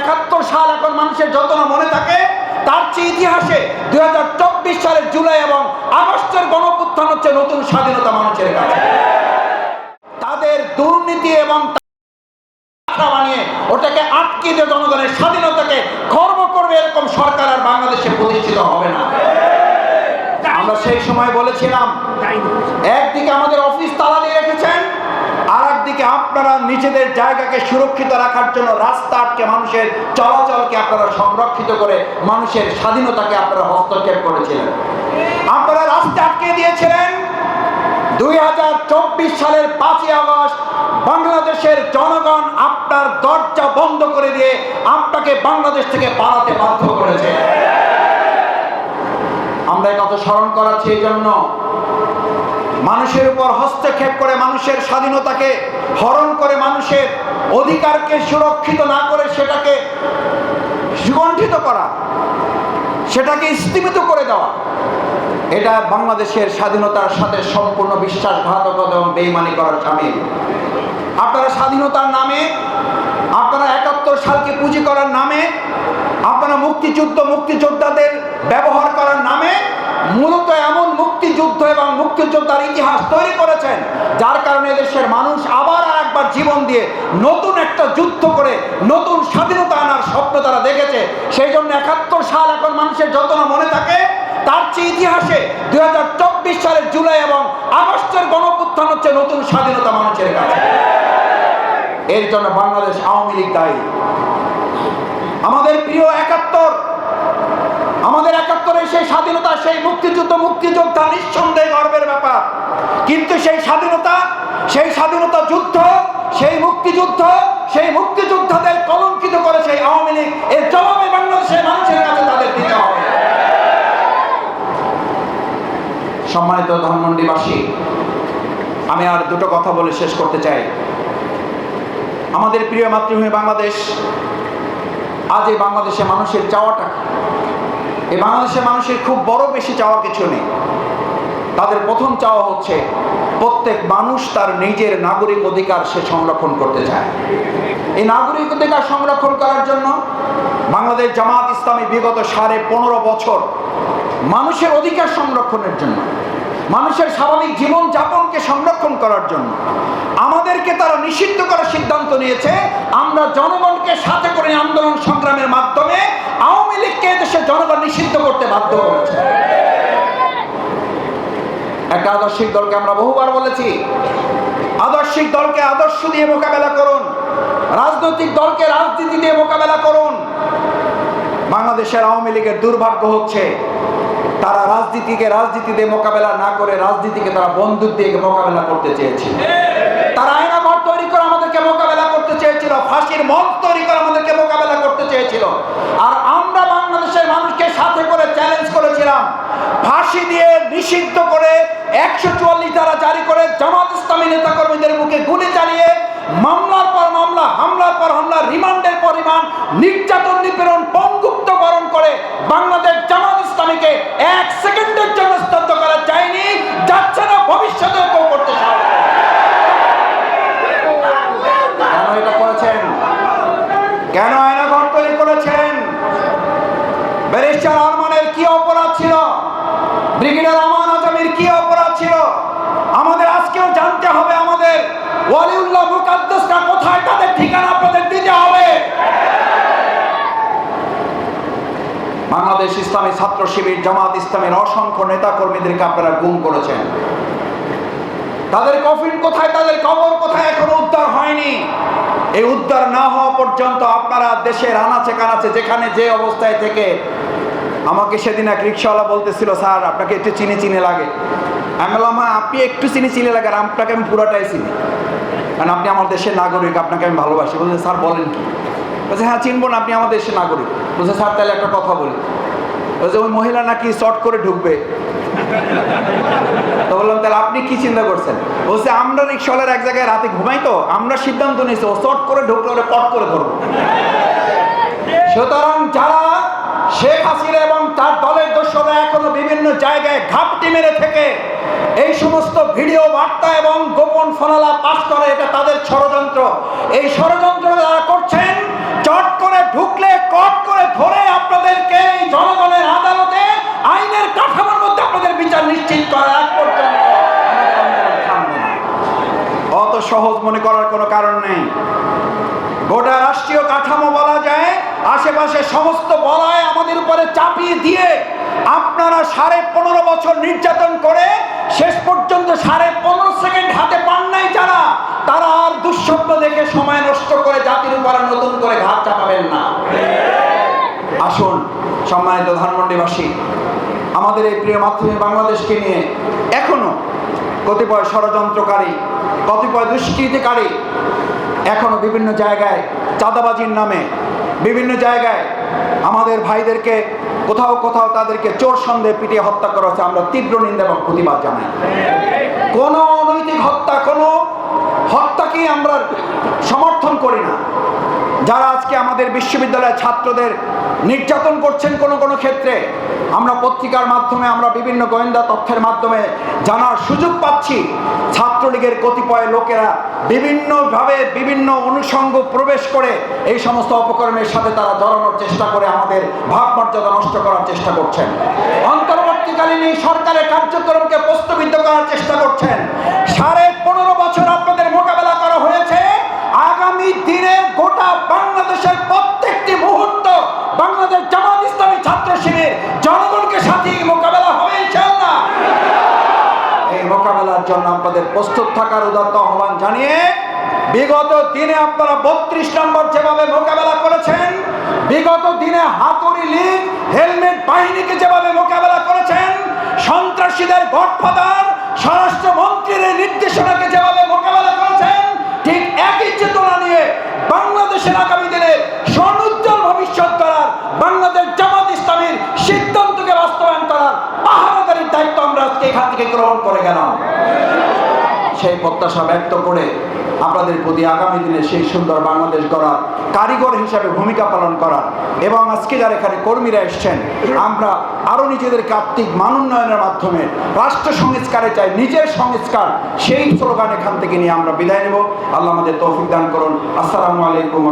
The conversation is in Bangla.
একাত্তর সাল এখন মানুষের যত না মনে থাকে। তার চেয়ে ইতিহাসে দুই হাজার চব্বিশ সালের জুলাই এবং আগস্টের গণপুত্থান হচ্ছে নতুন স্বাধীনতা মানুষের কাছে। তাদের দুর্নীতি এবং আশা বানিয়ে ওটাকে আটকে দিয়ে জনগণের স্বাধীনতাকে খর্ব করবে এরকম সরকার আর বাংলাদেশে প্রতিষ্ঠিত হবে না। আমরা সেই সময় বলেছিলাম একদিকে আমাদের অফিস তালা দিয়ে রেখেছেন আর একদিকে আপনারা নিজেদের জায়গাকে সুরক্ষিত রাখার জন্য রাস্তা আটকে মানুষের চলাচলকে আপনারা সংরক্ষিত করে মানুষের স্বাধীনতাকে আপনারা হস্তক্ষেপ করেছিলেন। আপনারা রাস্তা আটকে দিয়েছিলেন। দুই হাজার চব্বিশ সালের পাঁচই আগস্ট বাংলাদেশের জনগণ আপনার দরজা বন্ধ করে দিয়ে আপনাকে বাংলাদেশ থেকে পালাতে বাধ্য করেছে। আমরা কথা স্মরণ করাচ্ছি এই জন্য মানুষের উপর হস্তক্ষেপ করে মানুষের স্বাধীনতাকে হরণ করে মানুষের অধিকারকে সুরক্ষিত না করে সেটাকে সুগণ্ঠিত করা, সেটাকে স্তীমিত করে দেওয়া, এটা বাংলাদেশের স্বাধীনতার সাথে সম্পূর্ণ বিশ্বাসঘাতকতা এবং বেইমানি করার সামিল। আপনারা স্বাধীনতার নামে, আপনারা একাত্তর সালকে পুঁজি করার নামে, আপনারা মুক্তিযুদ্ধ, মুক্তিযোদ্ধাদের ব্যবহার করার নামে মূলত এমন মুক্তিযুদ্ধ এবং মুক্তিযোদ্ধার ইতিহাস তৈরি করেছেন, যার কারণে দেশের মানুষ আবার আর একবার জীবন দিয়ে নতুন একটা যুদ্ধ করে নতুন স্বাধীনতা আনার স্বপ্ন তারা দেখেছে। সেই জন্য একাত্তর সাল এখন মানুষের যত না মনে থাকে, তার চেয়ে ইতিহাসে দুই হাজার চব্বিশ সালের জুলাই এবং আগস্টের গণপুত্থান হচ্ছে নতুন স্বাধীনতা মানুষের কাছে। এর জন্য বাংলাদেশ আওয়ামী লীগ দায়ী। আমাদের প্রিয় একাত্তর আমাদের একাত্তরে সেই স্বাধীনতা, সেই মুক্তিযুদ্ধ, মুক্তিযোদ্ধা নিঃসন্দেহে গর্বের ব্যাপার। কিন্তু সেই স্বাধীনতা সেই স্বাধীনতা যুদ্ধ, সেই মুক্তিযুদ্ধ, সেই মুক্তিযোদ্ধাদের কলঙ্কিত করে সেই আওয়ামী লীগ, এর জবাবে বাংলাদেশের মানুষের কাছে তাদের দিতে হবে। সম্মানিত ধানমন্ডিবাসী, আমি আর দুটো কথা বলে শেষ করতে চাই। আমাদের প্রিয় মাতৃভূমি বাংলাদেশ, আজ এই বাংলাদেশে মানুষের চাওয়াটা? এই বাংলাদেশের মানুষের খুব বড় বেশি চাওয়া কিছু নেই। তাদের প্রথম চাওয়া হচ্ছে প্রত্যেক মানুষ তার নিজের নাগরিক অধিকার সে সংরক্ষণ করতে চায়। এই নাগরিক অধিকার সংরক্ষণ করার জন্য বাংলাদেশ জামাত ইসলামী বিগত সাড়ে পনেরো বছর মানুষের অধিকার সংরক্ষণের জন্য, মানুষের স্বাভাবিক জীবন যাপনকে সংরক্ষণ করার জন্য আমাদেরকে তারা নিষিদ্ধ করার সিদ্ধান্ত নিয়েছে। আমরা জনগণকে সাথে করে আন্দোলন সংগ্রামের মাধ্যমে আওয়ামী লীগকে দেশের জনগণ নিষিদ্ধ করতে বাধ্য করেছে। একটা আদর্শিক দলকে আমরা বহুবার বলেছি, আদর্শিক দলকে আদর্শ দিয়ে মোকাবেলা করুন, রাজনৈতিক দলকে রাজনীতি দিয়ে মোকাবেলা করুন। বাংলাদেশের আওয়ামী লীগের দুর্ভাগ্য হচ্ছে, তারা রাজনীতিকে রাজনীতি দিয়ে মোকাবেলা না করে রাজনীতিকে তারা বন্দুক দিয়ে মোকাবেলা করতে চেয়েছিল তারা আয়নাঘর তৈরি করে আমাদেরকে মোকাবেলা করতে চেয়েছিল, ফাঁসির মঞ্চ তৈরি করে আমাদেরকে মোকাবেলা করতে চেয়েছিল। আর আমরা বাংলাদেশের মানুষকে সাথে করে চ্যালেঞ্জ করেছিলাম। ফাঁসি দিয়ে নিষিদ্ধ করে একশো চুয়াল্লিশ ধারা জারি করে জামাত ইসলামী নেতাকর্মীদের মুখে গুলি চালিয়ে মামলার পর মামলা, হামলার পর হামলা, রিমান্ডের পর রিমান্ড, নির্যাতন নিপীড়ন পঙ্গুপ্ত করে বাংলাদেশ জামাত ইসলামীকে এক সেকেন্ডের জন্য স্তব্ধ করা যায়নি। যাচ্ছে না ভবিষ্যতেও কেউ করতে চায় না। কেন এটা করেছেন কেন আয়নাঘর তৈরি করেছেন? ব্যারিস্টার আরমানের কি অপরাধ ছিল? ব্রিগেডিয়ার আমান আজমের কি অপরাধ ছিল? আমাদের আজকেও জানতে হবে আমাদের ওয়ালিউল্লাহ মুকাদ্দাসরা কোথায় তাদের ঠিকানা আপনাদের দিতে হবে। বাংলাদেশ ইসলামী ছাত্র শিবির জামাত ইসলামের অসংখ্য নেতা কর্মীদেরকে আপনারা গুম করেছেন। তাদের কফিন কোথায়, তাদের কবর কোথায় এখনও উদ্ধার হয়নি? এই উদ্ধার না হওয়া পর্যন্ত আপনারা দেশের আনাচে কানাচে যেখানে যে অবস্থায় থেকে আমাকে সেদিন এক রিক্সাওয়ালা বলতেছিল, স্যার, আপনাকে একটু চিনি চিনি লাগে। আমি বললাম হ্যাঁ আপনি একটু চিনি চিনি লাগে আর আপনাকে আমি পুরোটাই চিনি। কারণ আপনি আমার দেশের নাগরিক, আপনাকে আমি ভালোবাসি। বলছে, স্যার, বলেন কি? বলছে হ্যাঁ চিনবো না, আপনি আমার দেশের নাগরিক। বলছে, স্যার, তাহলে একটা কথা বলি। বলছে, ওই মহিলা নাকি শর্ট করে ঢুকবে। তো বললাম, তাহলে আপনি কি চিন্তা করছেন? বলছে, আমরা এক জায়গায় রাতে ঘুমাই তো, আমরা সিদ্ধান্ত নিয়েছি, ও করে ঢুকলে ওরা করে ধরবো। সুতরাং যারা শেখ হাসিনা এবং তার দলের এখনও বিভিন্ন জায়গায় ঘাপটি মেরে থেকে এই সমস্ত ভিডিও বার্তা এবং গোপন ফলালা পাস করে, এটা তাদের ষড়যন্ত্র। এই ষড়যন্ত্র যারা করছেন, চট করে নিশ্চিত করার পর্যন্ত অত সহজ মনে করার কোনো কারণ নেই। গোটা রাষ্ট্রীয় কাঠামো বলা যায়, আশেপাশে সমস্ত বলায় আমাদের উপরে চাপিয়ে দিয়ে আপনারা সাড়ে পনেরো বছর নির্যাতন করে শেষ পর্যন্ত সাড়ে পনেরো সেকেন্ড হাতে পান নাই যারা, তারা আর দুঃস্বপ্ন দেখে সময় নষ্ট করে জাতির উপরে নতুন করে ঘাট চাপাবেন না। আসুন, সম্মানিত ধানমন্ডিবাসী আমাদের এই প্রিয় মাতৃভূমি বাংলাদেশকে নিয়ে এখনও কতিপয় ষড়যন্ত্রকারী, কতিপয় দুষ্কৃতিকারী এখনও বিভিন্ন জায়গায় চাঁদাবাজির নামে, বিভিন্ন জায়গায় আমাদের ভাইদেরকে কোথাও কোথাও তাদেরকে চোর সন্দেহে পিটিয়ে হত্যা করা হচ্ছে আমরা তীব্র নিন্দা এবং প্রতিবাদ জানাই। কোনো অনৈতিক হত্যা, কোনো হত্যাকেই আমরা সমর্থন করি না। যারা আজকে আমাদের বিশ্ববিদ্যালয়ের ছাত্রদের নির্যাতন করছেন কোনো কোনো ক্ষেত্রে, আমরা পত্রিকার মাধ্যমে, আমরা বিভিন্ন গোয়েন্দা তথ্যের মাধ্যমে জানার সুযোগ পাচ্ছি। ছাত্রলীগের কতিপয় লোকেরা বিভিন্নভাবে বিভিন্ন অনুষঙ্গ প্রবেশ করে এই সমস্ত অপকর্মের সাথে তারা জড়ানোর চেষ্টা করে আমাদের ভাব মর্যাদা নষ্ট করার চেষ্টা করছেন। অন্তর্বর্তীকালীন এই সরকারের কার্যক্রমকে প্রস্তাবিত করার চেষ্টা করছেন। সাড়ে পনেরো বছর আপনাদের মোকাবেলা করা হয়েছে আগামী দিনে গোটা বাংলাদেশের প্রত্যেকটি মুহূর্ত বাংলাদেশ জামাত ইসলামী ছাত্র শিবির জনগণকে সাথে মোকাবেলা হবে ইনশাআল্লাহ এই মোকাবেলার জন্য আপনাদের প্রস্তুত থাকার উদাত্ত আহ্বান জানিয়ে বিগত দিনে আপনারা বত্রিশ নম্বর যেভাবে মোকাবেলা করেছেন, বিগত দিনে হাতুড়ি লীগ, হেলমেট বাহিনীকে যেভাবে মোকাবেলা করেছেন, সন্ত্রাসীদের গডফাদার, স্বরাষ্ট্রমন্ত্রীর নির্দেশনাকে যেভাবে মোকাবেলা করেছেন, ঠিক একই চেতনা নিয়ে বাংলাদেশের আগামী দিনে স্বর্ণোজ্জ্বল ভবিষ্যৎ করার বাংলাদেশ জামাত ইসলামীর সিদ্ধান্তকে বাস্তবায়ন করার পাহারাদারির দায়িত্ব আমরা আজকে এখান থেকে গ্রহণ করে গেলাম সেই প্রত্যাশা ব্যক্ত করে আপনাদের প্রতি আগামী দিনে সেই সুন্দর বাংলাদেশ গড়ার কারিগর হিসাবে ভূমিকা পালন করার এবং আজকে যারা এখানে কর্মীরা এসছেন, আমরা আরও নিজেদেরকে আত্মিক মানোন্নয়নের মাধ্যমে রাষ্ট্র সংস্কারে চাই, নিজের সংস্কার, সেই স্লোগান এখান থেকে নিয়ে আমরা বিদায় নেব। আল্লাহ আমাদের তৌফিক দান করুন। আসসালামু আলাইকুম